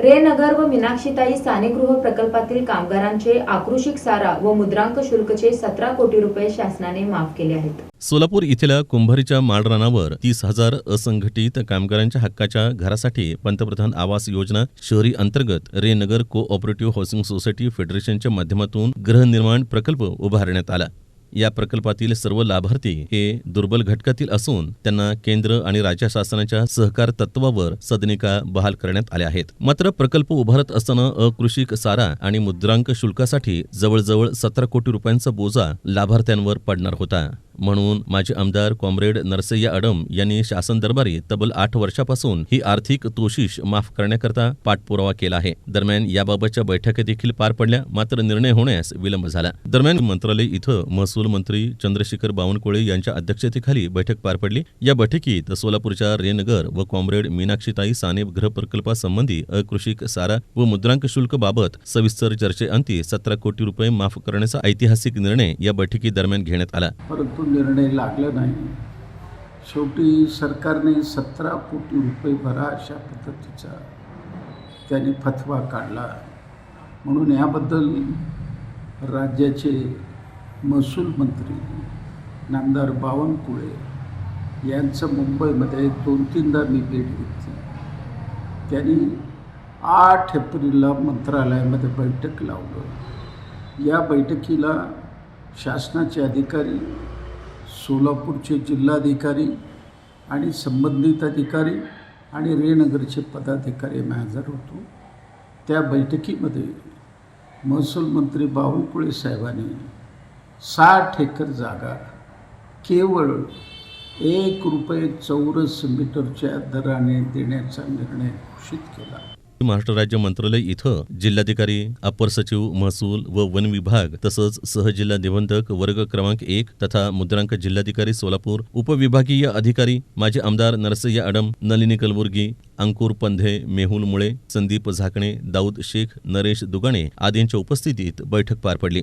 रेनगर व मीनाक्षीताई सानेगृह प्रकल्पातील कामगारांचे आक्रोशिक सारा व मुद्रांक शुल्कचे सतरा कोटी रुपये शासनाने माफ केले आहेत. सोलापूर इथल्या कुंभारीच्या माळरानावर तीस हजार असंघटित कामगारांच्या हक्काच्या घरासाठी पंतप्रधान आवास योजना शहरी अंतर्गत रेनगर को ऑपरेटिव्ह हाऊसिंग सोसायटी फेडरेशनच्या माध्यमातून गृहनिर्माण प्रकल्प उभारण्यात आला. या प्रकल्पातील सर्व लाभार्थी हे दुर्बल घटकातील असून त्यांना केंद्र आणि राज्य शासनाच्या सहकार तत्वावर सदनिका बहाल करण्यात आल्या आहेत. मात्र प्रकल्प उभारत असताना अकृषिक सारा आणि मुद्रांक शुल्कासाठी जवळजवळ सतरा कोटी रुपयांचा बोजा लाभार्थ्यांवर पडणार होता. म्हणून माजी आमदार कॉम्रेड नरसय्या अडम यांनी शासन दरबारी तब्बल आठ वर्षापासून ही आर्थिक तोशीष माफ करण्याकरता पाठपुरावा केला आहे. दरम्यान याबाबतच्या बैठका देखील पार पडल्या मात्र निर्णय होण्यास विलंब झाला. दरम्यान मंत्रालय इथं महसूल मंत्री चंद्रशेखर बावनकुळे यांच्या अध्यक्षतेखाली बैठक पार पडली. या बैठकीत सोलापूरच्या रेनगर व कॉम्रेड मीनाक्षीताई साने गृह प्रकल्पासंबंधी अकृषिक सारा व मुद्रांक शुल्क बाबत सविस्तर चर्चेअंती सतरा कोटी रुपये माफ करण्याचा ऐतिहासिक निर्णय या बैठकीदरम्यान घेण्यात आला. परंतु निर्णय लागला नाही. शेवटी सरकारने सतरा कोटी रुपये भरा अशा पद्धतीचा त्याने फतवा काढला. म्हणून याबद्दल राज्याचे महसूल मंत्री नामदार बावनकुळे यांचं मुंबईमध्ये दोन तीनदा मी भेट घेतली. त्यांनी आठ एप्रिलला मंत्रालयामध्ये बैठक लावलं. या बैठकीला शासनाचे अधिकारी सोलापूरचे जिल्हाधिकारी आणि संबंधित अधिकारी आणि रेनगरचे पदाधिकारी आम्ही हजर होतो. त्या बैठकीमध्ये महसूल मंत्री बावनकुळे साहेबांनी साठ एकर जागा केवळ एक रुपये चौरस मीटरच्या दराने देण्याचा निर्णय घोषित केला. महाराष्ट्र राज्य मंत्रालय इथं जिल्हाधिकारी अपर सचिव महसूल व वन विभाग तसंच सहजिल्हा निबंधक वर्ग क्रमांक एक तथा मुद्रांक जिल्हाधिकारी सोलापूर उपविभागीय अधिकारी माजी आमदार नरसय्या अडम नलिनी कलबुर्गी अंकुर पंधे मेहुल मुळे संदीप झाकणे दाऊद शेख नरेश दुगाणे आदींच्या उपस्थितीत बैठक पार पडली.